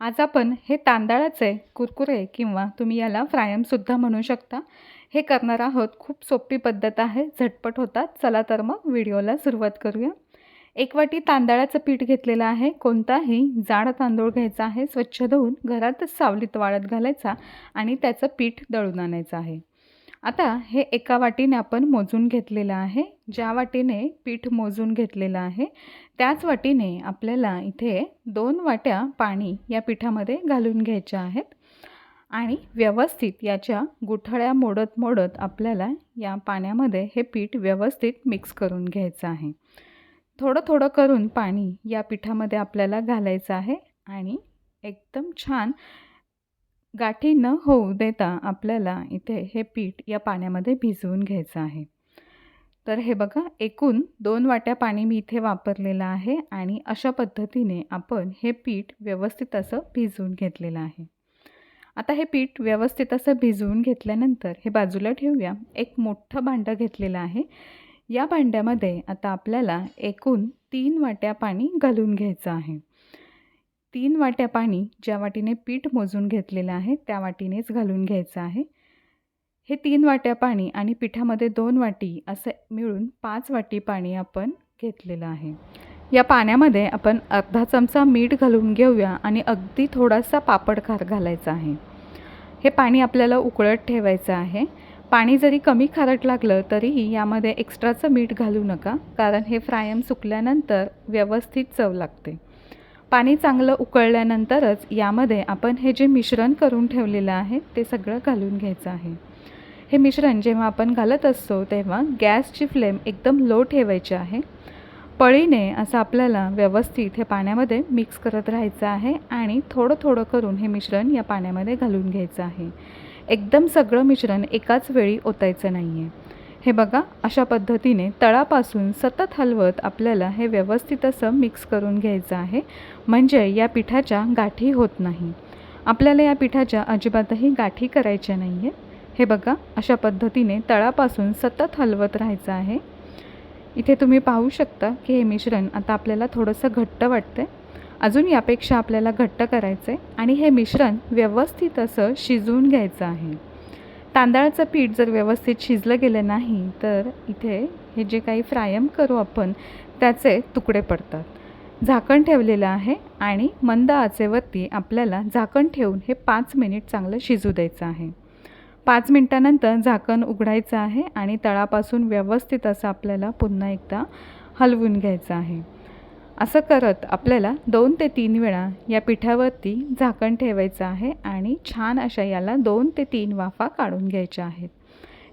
आज आपण हे तांदळाचे कुरकुरे किंवा तुम्ही याला फ्रायमसुद्धा म्हणू शकता. हे करणार आहोत खूप सोपी पद्धत आहे झटपट होतात. चला तर मग व्हिडिओला सुरुवात करूया. एक वाटी तांदळाचं पीठ घेतलेलं आहे. कोणताही जाड तांदूळ घ्यायचा आहे. स्वच्छ धुवून घरातच सावलीत वाळत घालायचा आणि त्याचं पीठ दळून आणायचं आहे. आता हे एका वाटीने आपण मोजून घेतलेलं आहे. ज्या वाटीने पीठ मोजून घेतलेलं आहे त्याच वाटीने आपल्याला इथे दोन वाट्या पाणी या पिठामध्ये घालून घ्यायच्या आहेत. आणि व्यवस्थित याच्या गुठळ्या मोडत मोडत आपल्याला या पाण्यामध्ये हे पीठ व्यवस्थित मिक्स करून घ्यायचं आहे. थोडं थोडं करून पाणी या पिठामध्ये आपल्याला घालायचं आहे. आणि एकदम छान गाठी न होऊ देता आपल्याला इथे हे पीठ या पाण्यामध्ये भिजवून घ्यायचं आहे. तर हे बघा एकूण दोन वाट्या पाणी मी इथे वापरलेलं आहे आणि अशा पद्धतीने आपण हे पीठ व्यवस्थित असं भिजवून घेतलेलं आहे. आता हे पीठ व्यवस्थित असं भिजवून घेतल्यानंतर हे बाजूला ठेवूया. एक मोठं भांडं घेतलेलं आहे. या भांड्यामध्ये आता आपल्याला एकूण तीन वाट्या पाणी घालून घ्यायचं आहे. तीन वाट्या पाणी ज्या वाटीने पीठ मोजून घेतलेलं आहे त्या वाटीनेच घालून घ्यायचं आहे. हे तीन वाट्या पाणी आणि पिठामध्ये दोन वाटी असं मिळून पाच वाटी पाणी आपण घेतलेलं आहे. या पाण्यामध्ये आपण अर्धा चमचा मीठ घालून घेऊया आणि अगदी थोडासा पापड खार घालायचा आहे. हे पाणी आपल्याला उकळत ठेवायचं आहे. पाणी जरी कमी खारट लागलं तरीही यामध्ये एक्स्ट्राचं मीठ घालू नका कारण हे फ्रायम सुकल्यानंतर व्यवस्थित चव लागते. पाणी चांगलं उकळल्यानंतरच यामध्ये आपण हे जे मिश्रण करून ठेवलेलं आहे ते सगळं घालून घ्यायचं आहे. हे मिश्रण जेव्हा आपण घालत असतो तेव्हा गॅसची फ्लेम एकदम लो ठेवायची आहे. पळीने असं आपल्याला व्यवस्थित हे पाण्यामध्ये मिक्स करत राहायचं आहे आणि थोडं थोडं करून हे मिश्रण या पाण्यामध्ये घालून घ्यायचं आहे. एकदम सगळं मिश्रण एकाच वेळी ओतायचं नाही आहे हे बघा अशा पद्धतीने तळापासून सतत हलवत आपल्याला हे व्यवस्थित असं मिक्स करून घ्यायचं आहे. म्हणजे या पिठाच्या गाठी होत नाही. आपल्याला या पिठाच्या अजिबातही गाठी करायच्या नाही आहे हे बघा अशा पद्धतीने तळापासून सतत हलवत राहायचं आहे. इथे तुम्ही पाहू शकता की हे मिश्रण आता आपल्याला थोडंसं घट्ट वाटतं अजून यापेक्षा आपल्याला घट्ट करायचं आहे आणि हे मिश्रण व्यवस्थित असं शिजवून घ्यायचं आहे. तांदळाचं पीठ जर व्यवस्थित शिजलं गेलं नाही तर इथे हे जे काही फ्रायम करू आपण त्याचे तुकडे पडतात. झाकण ठेवलेलं आहे आणि मंद आचेवरती आपल्याला झाकण ठेवून हे पाच मिनिट चांगलं शिजू द्यायचं आहे. पाच मिनटानंतर झाकण उघडायचं आहे आणि तळापासून व्यवस्थित असं आपल्याला पुन्हा एकदा हलवून घ्यायचं आहे. असं करत आपल्याला दोन ते तीन वेळा या पिठावरती झाकण ठेवायचं आहे आणि छान अशा याला दोन ते तीन वाफा काढून घ्यायच्या आहेत.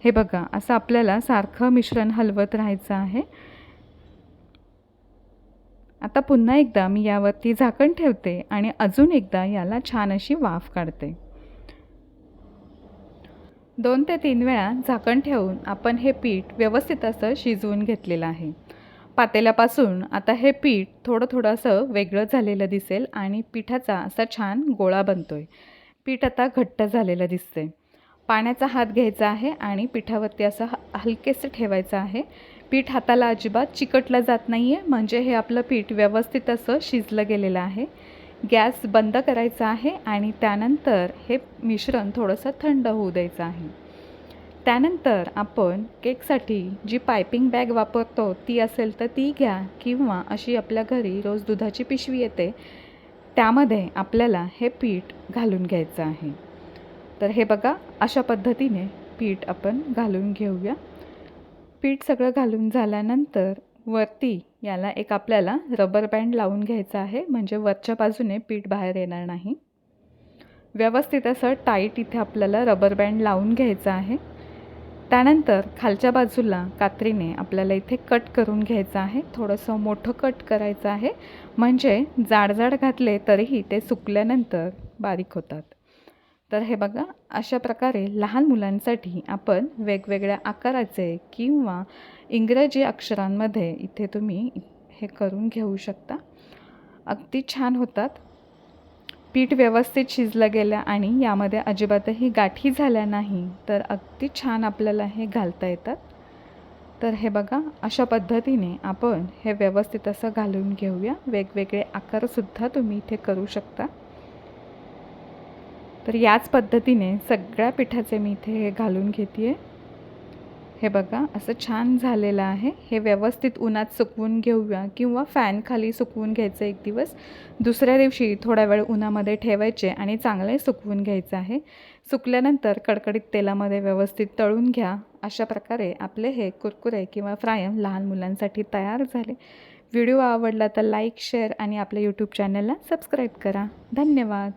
हे बघा असं आपल्याला सारखं मिश्रण हलवत राहायचं आहे. आता पुन्हा एकदा मी यावरती झाकण ठेवते आणि अजून एकदा याला छान अशी वाफ काढते. दोन ते तीन वेळा झाकण ठेवून आपण हे पीठ व्यवस्थित असं शिजवून घेतलेलं आहे. पातेल्यापासून आता हे पीठ थोडं थोडं असं वेगळं झालेलं दिसेल आणि पिठाचा असा छान गोळा बनतो आहे पीठ आता घट्ट झालेलं दिसते पाण्याचा हात घ्यायचा आहे आणि पिठावरती असं हलकेसं ठेवायचं आहे. पीठ हाताला अजिबात चिकटलं जात नाही आहे म्हणजे हे आपलं पीठ व्यवस्थित असं शिजलं गेलेलं आहे. गॅस बंद करायचा आहे आणि त्यानंतर हे मिश्रण थोडंसं थंड होऊ द्यायचं आहे. त्यानंतर आपण केकसाठी जी पायपिंग बॅग वापरतो ती असेल तर ती घ्या किंवा अशी आपल्या घरी रोज दुधाची पिशवी येते त्यामध्ये आपल्याला हे पीठ घालून घ्यायचं आहे. तर हे बघा अशा पद्धतीने पीठ आपण घालून घेऊया. पीठ सगळं घालून झाल्यानंतर वरती याला एक आपल्याला रबर बँड लावून घ्यायचा आहे म्हणजे वरच्या बाजूने पीठ बाहेर येणार नाही. व्यवस्थित असं टाईट इथे आपल्याला रबर बँड लावून घ्यायचं आहे. त्यानंतर खालच्या बाजूला कात्रीने आपल्याला इथे कट करून घ्यायचं आहे. थोडंसं मोठं कट करायचं आहे. म्हणजे जाड जाड घातले तरीही ते सुकल्यानंतर बारीक होतात. तर हे बघा अशा प्रकारे लहान मुलांसाठी आपण वेगवेगळ्या आकाराचे किंवा इंग्रजी अक्षरांमध्ये इथे तुम्ही हे करून घेऊ शकता. अगदी छान होतात. पीठ व्यवस्थित शिजलं गेलं आणि यामध्ये अजिबातही गाठी झाल्या नाही तर अगदी छान आपल्याला हे घालता येतात. तर हे बघा अशा पद्धतीने आपण हे व्यवस्थित असं घालून घेऊया. वेगवेगळे आकारसुद्धा तुम्ही इथे करू शकता. तर याच पद्धतीने सगळ्या पिठाचे मी इथे हे घालून घेते आहे हे बघा असं छान झालेलं आहे. हे व्यवस्थित उन्हात सुकवून घेऊया किंवा फॅनखाली सुकवून घ्यायचं एक दिवस. दुसऱ्या दिवशी थोडा वेळ उन्हामध्ये ठेवायचे आणि चांगले सुकवून घ्यायचं आहे. सुकल्यानंतर कडकडीत तेलामध्ये व्यवस्थित तळून घ्या. अशा प्रकारे आपले हे कुरकुरे किंवा फ्रायम लहान मुलांसाठी तयार झाले. व्हिडिओ आवडला तर लाईक शेअर आणि आपल्या यूट्यूब चॅनलला सबस्क्राईब करा. धन्यवाद.